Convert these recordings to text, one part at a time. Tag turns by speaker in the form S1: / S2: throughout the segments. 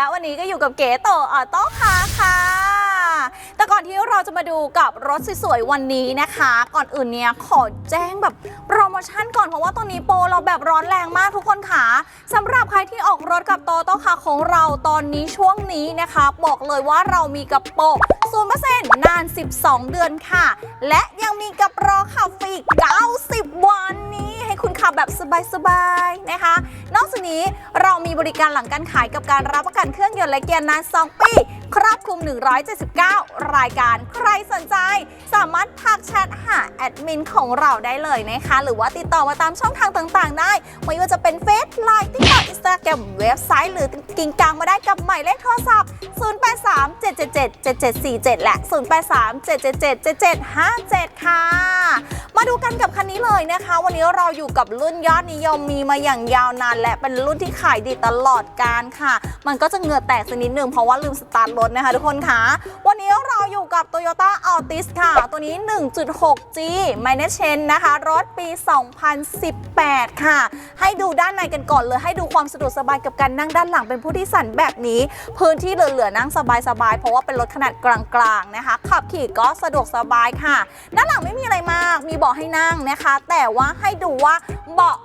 S1: และวันนี้ก็อยู่กับเก๋โตออโต้คาค่ะ แต่ก่อนที่เราจะมาดูกับรถสวยๆวันนี้นะคะ ก่อนอื่นเนี่ยขอแจ้งแบบโปรโมชั่นก่อนเพราะว่าตอนนี้โปรเราแบบร้อนแรงมากทุกคนค่ะสำหรับใครที่ออกรถกับโตโต้คาของเราตอนนี้ช่วงนี้นะคะ บอกเลยว่าเรามีกระโปรง0%นาน 12 เดือนค่ะ และยังมีกระโปรงขับฟรี90 วันนี้ คุณขับแบบสบายๆนะคะ นอกจากนี้เรามีบริการหลังการขายกับการรับประกันเครื่องยนต์และเกียร์นาน 2 ปี ครอบคลุม 179 รายการ ใครสนใจ สามารถทักแชทหาแอดมินของเราได้เลยนะคะ หรือว่าติดต่อมาตามช่องทางต่างๆ ได้ ไม่ว่าจะเป็นเฟซไลน์ติ๊กต็อกอินสตาแกรมเว็บไซต์ หรือกิงกลางมาได้กับหมายเลขโทรศัพท์ 083 777 7747 และ 083 777 7757 ค่ะ มาดูกันกับคันนี้เลยนะคะ วันนี้เราอยู่กับรุ่นยอดนิยมมีมาอย่างยาวนาน และเป็นรุ่นที่ขายดีตลอดการค่ะ มันก็จะเหงื่อแตกสักนิดนึงเพราะว่าลืมสตาร์ทรถนะคะทุกคนค่ะวันนี้เราอยู่กับ Toyota Altis ค่ะ ตัวนี้ 1.6G m i n u s Chain นะคะ รถปี 2018 ค่ะ ให้ดูด้านในกันก่อนเลย ให้ดูความสะดวกสบายกับการนั่งด้านหลังเป็นผู้ที่สันแบบนี้ พื้นที่เหลือๆนั่งสบายๆ เพราะว่าเป็นรถขนาดกลางๆนะคะ ขับขี่ก็สะดวกสบายค่ะ ด้านหลังไม่มีอะไรมาก มีเบาะให้นั่งนะคะ แต่ว่าให้ดูว่าเบาะ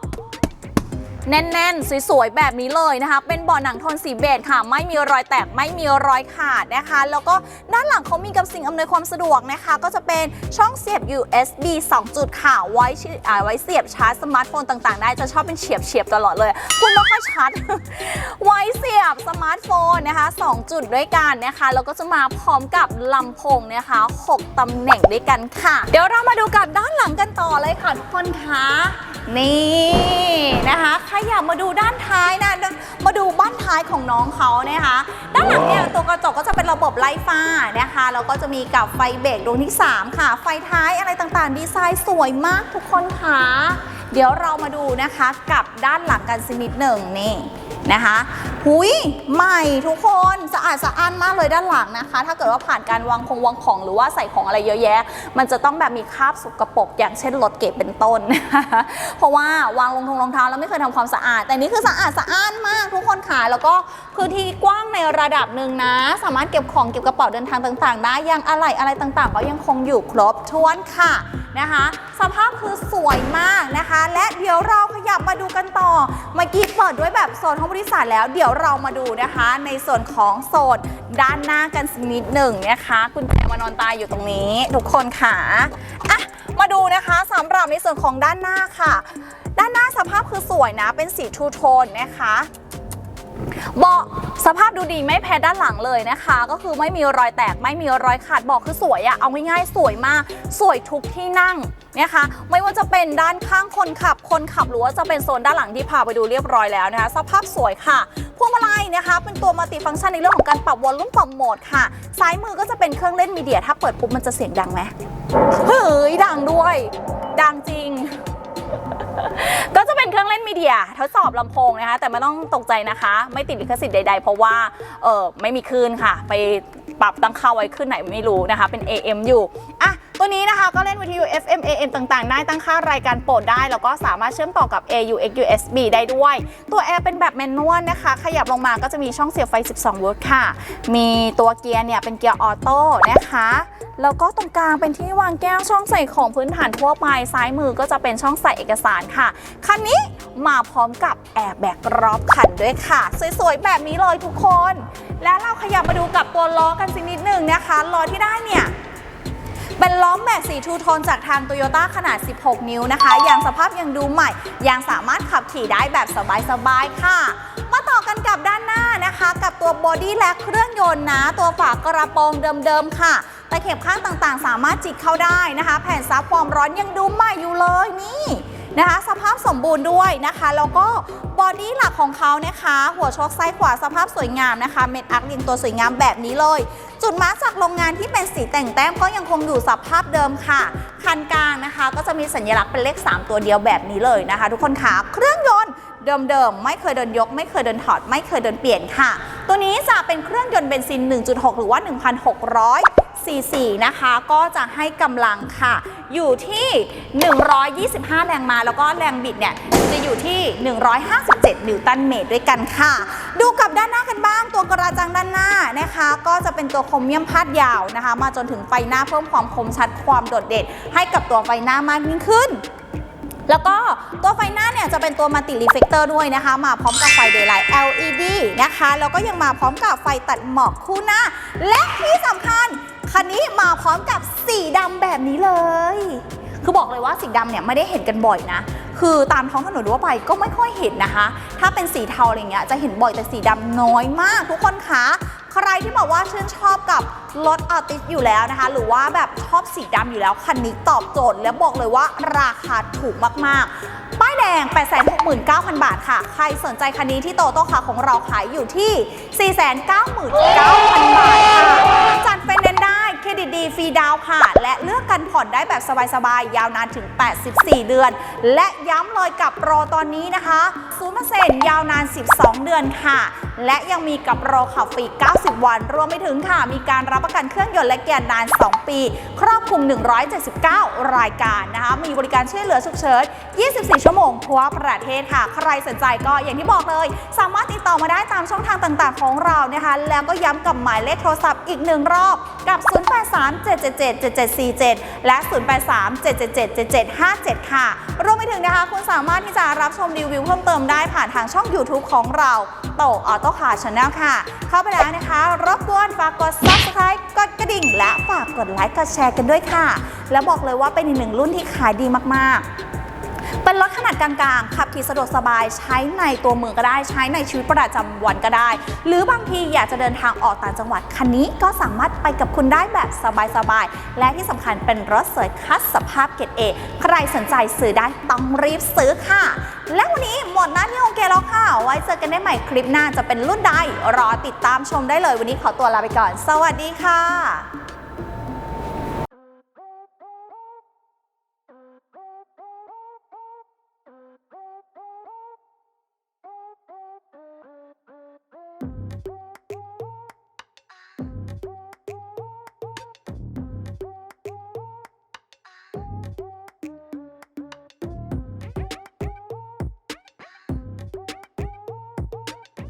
S1: แน่นๆ สวยๆ แบบนี้เลยนะคะ เป็นเบาะหนังทนสีเบจค่ะ ไม่มีรอยแตก ไม่มีรอยขาดนะคะ แล้วก็ด้านหลังเขามีกับสิ่งอำนวยความสะดวกนะคะ ก็จะเป็นช่องเสียบ USB 2 จุดค่ะ ไว้ชื่ออไว้เสียบชาร์จสมาร์ทโฟนต่างๆ ได้ จะชอบเป็นเฉียบเฉียบๆตลอดเลยคุณไม่ค่อยชัด ไว้เสียบสมาร์ทโฟนนะคะ 2 จุดด้วยกันนะคะ แล้วก็จะมาพร้อมกับลำโพงนะคะ 6ตำแหน่งด้วยกันค่ะ เดี๋ยวเรามาดูกับด้านหลังกันต่อเลยค่ะทุกคนคะ นี่นะคะ ใครอยากมาดูด้านท้ายนะ มาดูบ้านท้ายของน้องเขานะคะ ด้านหลังเนี่ยตัวกระจกก็จะเป็นระบบไล่ฟ้านะคะแล้วก็จะมีกับไฟเบรกดวงที่ 3 ค่ะ ไฟท้ายอะไรต่างๆ ดีไซน์สวยมากทุกคนค่ะ เดี๋ยวเรามาดูนะคะกับด้านหลังกันสักนิดหนึ่งนี่ นะคะหุยใหม่ทุกคนสะอาดสะอ้านมากเลยด้านหลังนะคะ ถ้าเกิดว่าผ่านการวางคงวางของหรือว่าใส่ของอะไรเยอะแยะ มันจะต้องแบบมีคราบสกปรกอย่างเช่นรถเก็บเป็นต้นนะคะเพราะว่าวางลงทงรองเท้าแล้วไม่เคยทำความสะอาด แต่นี่คือสะอาดสะอ้านมากทุกคนค่ะแล้วก็พื้นที่กว้างในระดับหนึ่งนะ สามารถเก็บของเก็บกระเป๋าเดินทางต่างๆ ได้ยังอะไรอะไรต่างๆ ก็ยังคงอยู่ครบถ้วนค่ะนะคะ สภาพคือสวยมากนะคะ และเดี๋ยวเราับมาดูกันต่อ เมื่อกี้เปิดด้วยแบบโซนของบริษัทแล้ว เดี๋ยวเรามาดูนะคะ ในส่วนของโซนด้านหน้ากันสักนิดหนึ่งนะคะคุณแจมานอนตายอยู่ตรงนี้ ทุกคนค่ะอะ มาดูนะคะสำหรับในส่วนของด้านหน้าค่ะ ด้านหน้าสภาพคือสวยนะเป็นสีทูโทนนะคะ เบาะสภาพดูดีไม่แพ้ด้านหลังเลยนะคะ ก็คือไม่มีรอยแตกไม่มีรอยขาดเบาะคือสวยอะเอาง่ายๆสวยมาก สวยทุกที่นั่งนะคะ ไม่ว่าจะเป็นด้านข้างคนขับ คนขับหรือว่าจะเป็นโซนด้านหลังที่พาไปดูเรียบร้อยแล้วนะคะ สภาพสวยค่ะพวงมาลัยนะคะเป็นตัวมัลติฟังก์ชันในเรื่องของการปรับวอลลุ่มปรับโหมดค่ะ ซ้ายมือก็จะเป็นเครื่องเล่นมีเดียถ้าเปิดปุ๊บมันจะเสียงดังไหมเฮ้ยดังด้วย ดังจริง ก็จะเป็นเครื่องเล่นมีเดียทดสอบลำโพงนะคะ แต่ไม่ต้องตกใจนะคะ ไม่ติดลิขสิทธิ์ใด ๆ เพราะว่าเออไม่มีคลื่นค่ะ ไปปรับตั้งค่าไว้ขึ้นไหนไม่รู้นะคะ เป็น AM อยู่อะตัวนี้นะคะก็เล่นวิทยุ FM AM ต่างๆ ได้ตั้งค่ารายการโปรดได้ แล้วก็สามารถเชื่อมต่อกับ AUX USB ได้ด้วย ตัวแอร์เป็นแบบแมนนวลนะคะ ขยับลงมาก็จะมีช่องเสียบไฟ 12 โวลต์ค่ะ มีตัวเกียร์เนี่ยเป็นเกียร์ออโต้นะคะแล้วก็ตรงกลางเป็นที่วางแก้วช่องใส่ของพื้นฐานทั่วไปซ้ายมือก็จะเป็นช่องใส่เอกสารค่ะ คันนี้มาพร้อมกับแอร์แบกรอบคันด้วยค่ะ สวยๆ แบบนี้เลยทุกคน แล้วเราขยับมาดูกับตัวล้อกันสักนิดหนึ่งนะคะล้อที่ได้เนี่ยเป็นล้อแม็กสีทูโทนจากทาง Toyota ขนาด 16 นิ้วนะคะ ยางสภาพยังดูใหม่ ยังสามารถขับขี่ได้แบบสบายๆ ค่ะ มาต่อกันกับด้านหน้านะคะ กับตัวบอดี้และเครื่องยนต์นะ ตัวฝากระโปรงเดิมๆ ค่ะตะเข็บข้างต่างๆ สามารถจิกเข้าได้นะคะ แผ่นซับความร้อนยังดูใหม่อยู่เลยนี่ นะคะ สภาพสมบูรณ์ด้วยนะคะ แล้วก็บอดี้หลักของเขานะคะ หัวโชคซ้ายขวาสภาพสวยงามนะคะ เม็ดอาร์คลินตัวสวยงามแบบนี้เลย จุดมาจากโรงงานที่เป็นสีแต่งแต้มก็ยังคงอยู่สภาพเดิมค่ะ คันกลางนะคะ ก็จะมีสัญลักษณ์เป็นเลข 3 ตัวเดียวแบบนี้เลยนะคะ ทุกคนค่ะเครื่องยนต์เดิมๆ ไม่เคยเดินยก ไม่เคยเดินถอด ไม่เคยเดินเปลี่ยนค่ะ ตัวนี้จะเป็นเครื่องยนต์เบนซิน 1.6 หรือว่า 1,600 ซีซีนะคะ ก็จะให้กำลังค่ะ อยู่ที่ 125 แรงม้าแล้วก็แรงบิดเนี่ย จะอยู่ที่ 157 นิวตันเมตรด้วยกันค่ะ ดูกับด้านหน้ากันบ้างตัวกระจังด้านหน้านะคะ ก็จะเป็นตัวคมเมียมพาดยาวนะคะ มาจนถึงไฟหน้าเพิ่มความคมชัดความโดดเด่นให้กับตัวไฟหน้ามากยิ่งขึ้นแล้วก็ตัวไฟหน้าเนี่ยจะเป็นตัวมัลติรีเฟกเตอร์ด้วยนะคะ มาพร้อมกับไฟ Daylight LED นะคะ แล้วก็ยังมาพร้อมกับไฟตัดหมอกคู่หน้า และที่สำคัญ คันนี้มาพร้อมกับสีดำแบบนี้เลย คือบอกเลยว่าสีดำเนี่ยไม่ได้เห็นกันบ่อยนะ คือตามท้องถนนทั่วไปก็ไม่ค่อยเห็นนะคะ ถ้าเป็นสีเทาอะไรเงี้ยจะเห็นบ่อยแต่สีดำน้อยมากทุกคนคะใครที่บอกว่าชื่นชอบกับรถอาร์ติสอยู่แล้วนะคะ หรือว่าแบบชอบสีดำอยู่แล้วคันนี้ตอบโจทย์ และบอกเลยว่าราคาถูกมากๆ ป้ายแดง 869,000 บาทค่ะ ใครสนใจคันนี้ที่โตโต้คาของเราขายอยู่ที่ 499,000 บาทค่ะ ฟรีดาวน์ค่ะ และเลือกกันผ่อนได้แบบสบายๆ ยาวนานถึง 84 เดือน และย้ำเลยกับโปรตอนนี้นะคะ0%ยาวนาน 12 เดือนค่ะ และยังมีกับโปรขับฟรี 90 วัน รวมไปถึงค่ะ มีการรับประกันเครื่องยนต์และเกียร์นาน 2 ปี ครอบคลุม 179 รายการนะคะ มีบริการช่วยเหลือฉุกเฉิน 24 ชั่วโมงทั่วประเทศค่ะ ใครสนใจก็อย่างที่บอกเลย สามารถติดต่อมาได้ตามช่องทางต่างๆ ของเรานะคะ แล้วก็ย้ำกับหมายเลขโทรศัพท์อีกหนึ่งรอบกับ 083 777 7 847 และ 0837777757 ค่ะ รวมไปถึงนะคะ คุณสามารถที่จะรับชมรีวิวเพิ่มเติมได้ผ่านทางช่อง YouTube ของเราโตออโต้คาร์ชาแนลค่ะ เข้าไปแล้วนะคะ รบกวนฝากกด Subscribe กดกระดิ่ง และฝากกดไลค์กดแชร์กันด้วยค่ะ แล้วบอกเลยว่าเป็นอีกหนึ่งรุ่นที่ขายดีมากๆ เป็นรถขนาดกลางๆ ขับขี่สะดวกสบายใช้ในตัวเมืองก็ได้ใช้ในชีวิตประจำวันก็ได้ หรือบางทีอยากจะเดินทางออกต่างจังหวัดคันนี้ก็สามารถไปกับคุณได้แบบสบายๆ และที่สำคัญเป็นรถสวยคัดสภาพเกรดเอใครสนใจซื้อได้ต้องรีบซื้อค่ะ และวันนี้หมดหน้าที่ของเกแล้วค่ะ ไว้เจอกันได้ใหม่คลิปหน้าจะเป็นรุ่นใดรอติดตามชมได้เลยวันนี้ขอตัวลาไปก่อน สวัสดีค่ะ
S2: Bye.